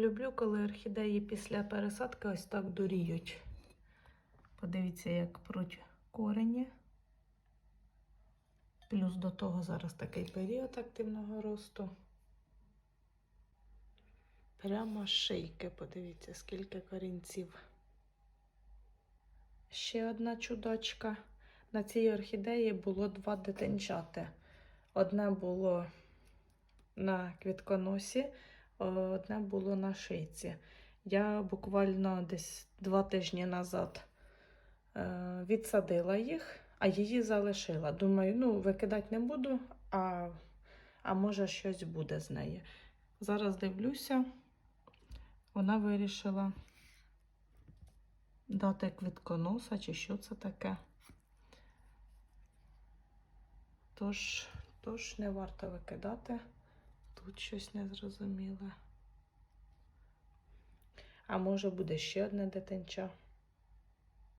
Люблю, коли орхідеї після пересадки ось так дуріють. Подивіться, як пруть корені. Плюс до того зараз такий період активного росту. Прямо шийки, подивіться, скільки корінців. Ще одна чудочка. На цій орхідеї було два дитинчати. Одне було на квітконосі, одне було на шийці. Я буквально десь два тижні назад е, відсадила їх, а її залишила. Думаю, ну, викидати не буду, а, а може щось буде з неї. Зараз дивлюся, вона вирішила дати квітконоса, чи що це таке. Тож, тож не варто викидати. Тут щось незрозуміле. А може буде ще одне дитинча.